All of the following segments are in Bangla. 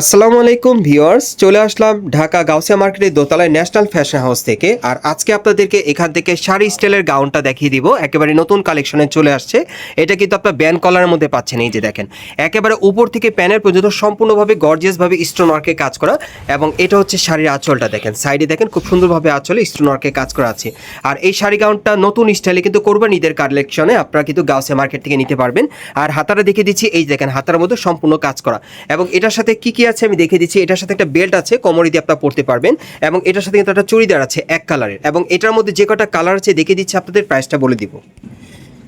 আসসালামু আলাইকুম ভিউয়ার্স, চলে আসলাম ঢাকা গাউসিয়া মার্কেটের দোতলায় ন্যাশনাল ফ্যাশন হাউস থেকে। আর আজকে আপনাদেরকে এখান থেকে শাড়ি স্টাইলের গাউনটা দেখিয়ে দিব। একেবারে নতুন কালেকশনে চলে আসছে। এটা কিন্তু আপনার ব্যান কলারের মধ্যে পাচ্ছেন, এই যে দেখেন। একেবারে উপর থেকে প্যানের পর্যন্ত সম্পূর্ণভাবে গর্জিয়াসভাবে স্টোন ওয়ার্কে কাজ করা এবং এটা হচ্ছে শাড়ির আঁচলটা দেখেন। সাইডে দেখেন, খুব সুন্দরভাবে আঁচলে স্টোন ওয়ার্কে কাজ করা আছে। আর এই শাড়ি গাউনটা নতুন স্টাইলে কিন্তু করবেন ঈদের কালেকশনে আপনারা কিন্তু গাউসিয়া মার্কেট থেকে নিতে পারবেন। আর হাতাটা দেখিয়ে দিচ্ছি, এই দেখেন, হাতার মধ্যে সম্পূর্ণ কাজ করা। এবং এটার সাথে কি কি আছে আমি দেখে দিচ্ছি। এটার সাথে একটা বেল্ট আছে কোমরে দিয়ে আপনারা পড়তে পারবেন। এবং এটার সাথে কিন্তু একটা চুড়িদার আছে, এক কালারের এবং এটার মধ্যে যে কটা কালার আছে দেখে দিচ্ছি, আপনাদের প্রাইসটা বলে দিব।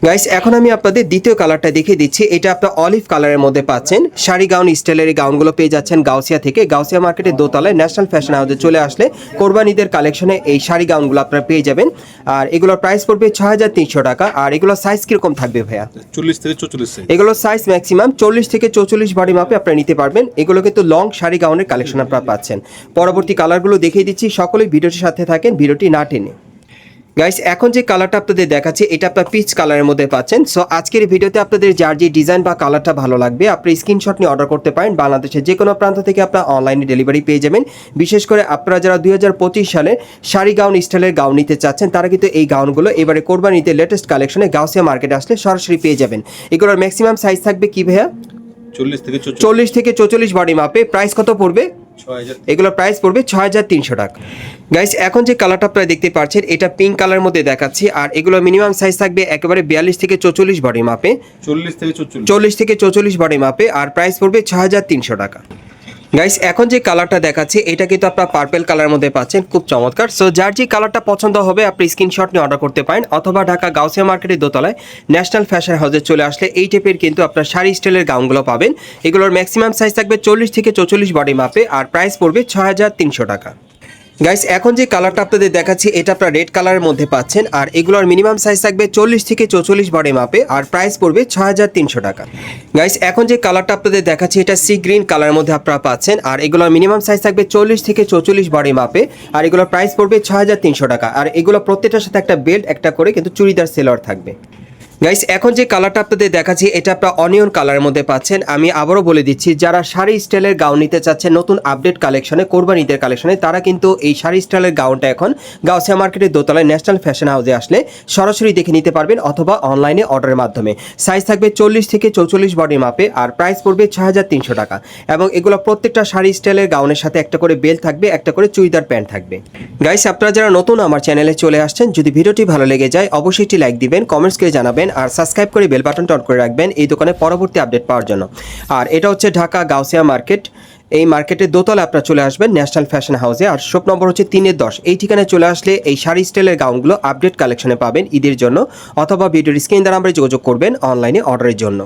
গাইস এখন আমি আপনাদের দ্বিতীয় কালারটা দেখিয়ে দিচ্ছি। এটা আপনার অলিভ কালারের মধ্যে পাচ্ছেন। শাড়ি গাউন স্টাইলের এই গাউনগুলো পেয়ে যাচ্ছেন গাউসিয়া থেকে। গাউসিয়া মার্কেটের দোতলায় ন্যাশনাল ফ্যাশন হাউসে চলে আসলে কোরবানিদের কালেকশনে এই শাড়ি গাউনগুলো আপনারা পেয়ে যাবেন। আর এগুলোর প্রাইস পড়বে ছয় হাজার তিনশো টাকা। আর এগুলোর সাইজ কীরকম থাকবে ভাইয়া? চল্লিশ থেকে চল্লিশ সাইজ এগুলো সাইজ ম্যাক্সিমাম চল্লিশ থেকে চৌচল্লিশ বডি মাপে আপনারা নিতে পারবেন। এগুলো কিন্তু লং শাড়ি গাউনের কালেকশন আপনারা পাচ্ছেন। পরবর্তী কালারগুলো দেখিয়ে দিচ্ছি। সকলেই ভিডিওটির সাথে থাকেন। ভিডিওটি না টেনে। গাইস এখন যে কালারটা আপনাদের দেখাচ্ছি এটা আপনার পিচ কালারের মধ্যে পাচ্ছেন। সো আজকের ভিডিওতে আপনাদের যার যে ডিজাইন বা কালারটা ভালো লাগবে আপনি স্ক্রিনশট নিয়ে অর্ডার করতে পারেন। বাংলাদেশের যে কোনো প্রান্ত থেকে আপনার অনলাইনে ডেলিভারি পেয়ে যাবেন। বিশেষ করে আপনারা যারা দুই হাজার পঁচিশ সালে শাড়ি গাউন স্টাইলের গাউন নিতে চাচ্ছেন তারা কিন্তু এই গাউনগুলো এবারে কোরবানিতে লেটেস্ট কালেকশনে গাউসিয়া মার্কেটে আসলে সরাসরি পেয়ে যাবেন। এগুলোর ম্যাক্সিমাম সাইজ থাকবে কি ভাইয়া? চল্লিশ থেকে চল্লিশ চল্লিশ থেকে চৌচল্লিশ বডি মাপে প্রাইস কত পড়বে? এগুলোর প্রাইস পড়বে ছ হাজার তিনশো টাকা। গাইস এখন যে কালারটা আপনারা দেখতে পাচ্ছেন এটা পিঙ্ক কালার মধ্যে দেখাচ্ছি আর এগুলো মিনিমাম সাইজ থাকবে একেবারে বিয়াল্লিশ থেকে চৌচল্লিশ বডি মাপে চল্লিশ থেকে চল্লিশ চল্লিশ থেকে চৌচল্লিশ বডি মাপে আর প্রাইস পড়বে ছ হাজার তিনশো টাকা। গাইস এখন যে কালারটা দেখাচ্ছি, এটা কিন্তু আপনার পার্পেল কালার মধ্যে পাচ্ছেন। খুব চমৎকার। সো যার যে কালারটা পছন্দ হবে, আপনি স্ক্রিনশট নিয়ে অর্ডার করতে পারেন। অথবা ঢাকা গাউসিয়া মার্কেটের দোতলায় ন্যাশনাল ফ্যাশন হাউসে চলে আসলে এই টাইপের কিন্তু আপনার শাড়ি স্টাইলের গাউনগুলো পাবেন। এগুলোর ম্যাক্সিমাম সাইজ থাকবে চল্লিশ থেকে চৌচল্লিশ বডি মাপে আর প্রাইস পড়বে ছ টাকা। গাইস এখন যে কালারটা আপনাদের দেখাচ্ছি, এটা আপনারা রেড কালারের মধ্যে পাচ্ছেন। আর এগুলোর মিনিমাম সাইজ থাকবে চল্লিশ থেকে চৌচল্লিশ বডি মাপে আর প্রাইস পড়বে তিনশো টাকা। গাইস এখন যে কালারটা আপনাদের দেখাচ্ছি, এটা সি গ্রিন কালারের মধ্যে আপনারা পাচ্ছেন। আর এগুলোর মিনিমাম সাইজ থাকবে চল্লিশ থেকে চৌচল্লিশ বডি মাপে আর এগুলোর প্রাইস পড়বে তিনশো টাকা। আর এগুলো প্রত্যেকটার সাথে একটা বেল্ট একটা করে কিন্তু চুড়িদার সেলার থাকবে। গাইস এখন যে কালারটা আপনাদের দেখাচ্ছি, এটা আপনার অনিয়ন কালারের মধ্যে পাচ্ছেন। আমি আবারও বলে দিচ্ছি, যারা শাড়ি স্টাইলের গাউন নিতে চাচ্ছেন, নতুন আপডেট কালেকশনে কোরবান ঈদের কালেকশনে তারা কিন্তু এই শাড়ি স্টাইলের গাউনটা এখন গাউসিয়া মার্কেটের দোতলায় ন্যাশনাল ফ্যাশন হাউসে আসলে সরাসরি দেখে নিতে পারবেন অথবা অনলাইনে অর্ডারের মাধ্যমে। সাইজ থাকবে চল্লিশ থেকে চৌচল্লিশ বডি মাপে আর প্রাইস পড়বে ছয় হাজার তিনশো টাকা। এবং এগুলো প্রত্যেকটা শাড়ি স্টাইলের গাউনের সাথে একটা করে বেল থাকবে, একটা করে চুড়িদার প্যান্ট থাকবে। গাইস আপনারা যারা নতুন আমার চ্যানেলে চলে আসছেন, যদি ভিডিওটি ভালো লেগে যায়, অবশ্যই একটি লাইক দিবেন কমেন্টস করে জানাবেন। আর সাবস্ক্রাইব করে বেল বাটন টন করে রাখবেন এই দোকানে পরবর্তী আপডেট পাওয়ার জন্য। আর এটা হচ্ছে ঢাকা গাউসিয়া মার্কেট এই মার্কেটের দোতলা আপনারা চলে আসবেন ন্যাশনাল ফ্যাশন হাউসে আর শপ নম্বর হচ্ছে তিনের দশ। এই ঠিকানায় চলে আসলে এই শাড়ি স্টাইলের গাউনগুলো আপডেট কালেকশনে পাবেন ঈদের জন্য। অথবা ভিডিওর স্ক্রিন দ্বারা আমরা যোগাযোগ করবেন অনলাইনে অর্ডারের জন্য।